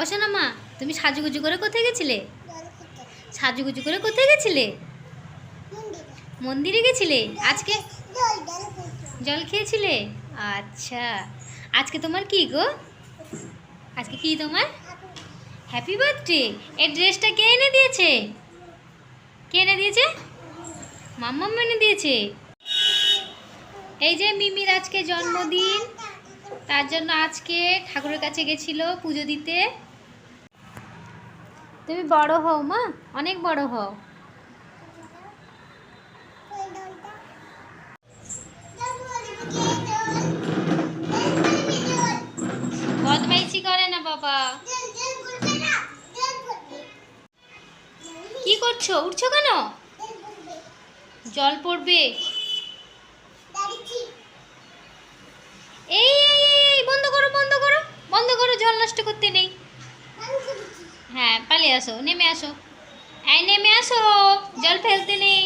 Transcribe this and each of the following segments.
অশোনা মা, তুমি সাজুগুজু করে কোথায় গেছিলে? সাজুগুজু করে কোথায় গেছিলে? মন্দিরে গেছিলে? আজকে জল খেয়েছিলে? আচ্ছা। আজকে তোমার কি গো? আজকে কি তোমার? হ্যাপি বার্থডে এই ড্রেসটা কে এনে দিয়েছে? কে এনে দিয়েছে? মাম্মাম এনে দিয়েছে। এই যে মিমির আজকে জন্মদিন। তার জন্য আজকে ঠাকুরের কাছে গেছিল পুজো দিতে। তুমি বড় হও, মা। অনেক বড় হও। বদমাইশি করে না, বাবা। কি করছ? উঠছো কেন? জল পড়বে। এই বন্ধ করো বন্ধ করো। বন্ধ করো, জল নষ্ট করতে নেই। হ্যাঁ পালিয়ে আসো, নেমে আসো। এই, নেমে আসো, জল ফেলতে নেই।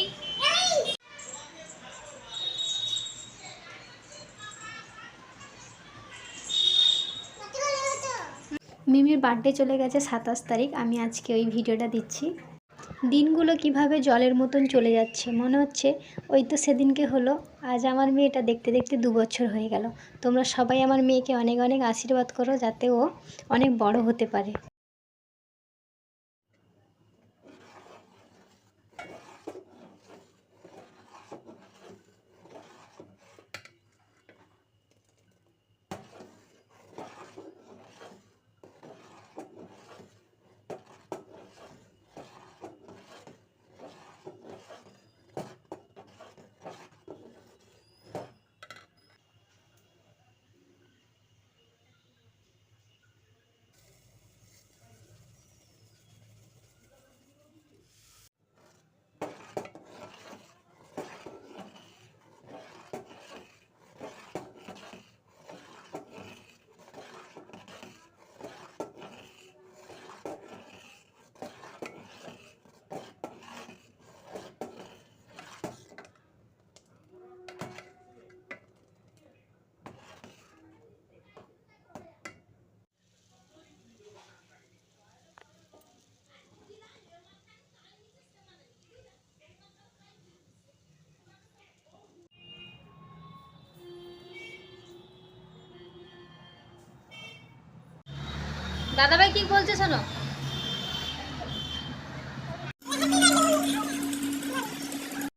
মিমির বার্থডে চলে গেছে সাতাশ তারিখ, আমি আজকে ওই ভিডিওটা দিচ্ছি। দিনগুলো কীভাবে জলের মতন চলে যাচ্ছে? মনে হচ্ছে ওই তো সেদিনকে হলো, আজ আমার মেয়েটা দেখতে দেখতে দু বছর হয়ে গেল। তোমরা সবাই আমার মেয়েকে অনেক অনেক আশীর্বাদ করো যাতে ও অনেক বড় হতে পারে। দাদাভাই কি বলছে শোনো?